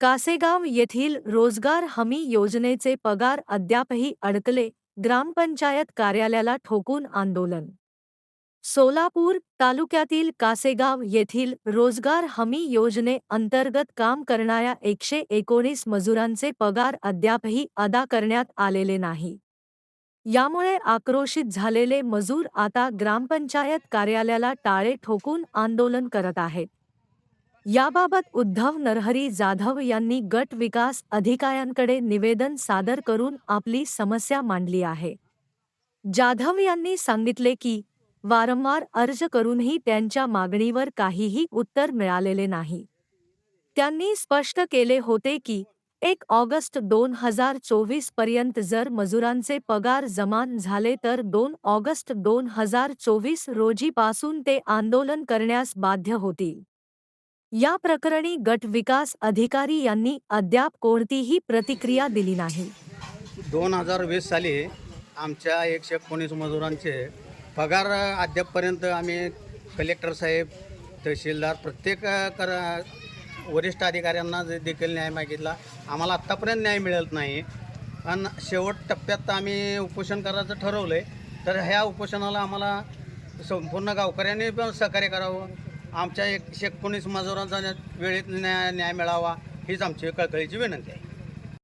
कासेगाव येथील रोजगार हमी योजनेचे पगार अद्यापही अडकले ग्रामपंचायत कार्यालयाला ठोकून आंदोलन. सोलापूर तालुक्यातील कासेगाव येथील रोजगार हमी योजने अंतर्गत काम करणाऱ्या एकशे एकोणीस मजुरांचे पगार अद्यापही अदा करण्यात आलेले नाही. यामुळे आक्रोशित झालेले मजूर आता ग्रामपंचायत कार्यालयाला टाळे ठोकून आंदोलन करत आहेत. याबाबत उद्धव नरहरी जाधव यांनी गट विकास अधिकाऱ्यांकडे निवेदन सादर करून आपली समस्या मांडली आहे. जाधव यांनी सांगितले की वारंवार अर्ज करूनही त्यांच्या मागणीवर काहीही उत्तर मिळालेले नाही. त्यांनी स्पष्ट केले होते की एक ऑगस्ट दोन हजार चोवीसपर्यंत जर मजुरांचे पगार जमा झाले तर दोन ऑगस्ट दोन हजार चोवीस रोजीपासून ते आंदोलन करण्यास बाध्य होतील. या प्रकरणी गट विकास अधिकारी यांनी अद्याप कोणतीही प्रतिक्रिया दिली नाही. दोन हजार वीस साली आमच्या एकशे एकोणीस मजुरांचे पगार अद्यापपर्यंत आम्ही कलेक्टर साहेब तहसीलदार प्रत्येक कर वरिष्ठ अधिकाऱ्यांना जे देखील न्याय मागितला आम्हाला आत्तापर्यंत न्याय मिळत नाही. आणि शेवट टप्प्यात आम्ही उपोषण करायचं ठरवलं आहे तर ह्या उपोषणाला आम्हाला संपूर्ण गावकऱ्यांनी पण सहकार्य करावं. आमच्या एकशे एकोणीस मजुरांचा वेळेत न्याय न्याय मिळावा हीच आमची कळकळीची विनंती आहे.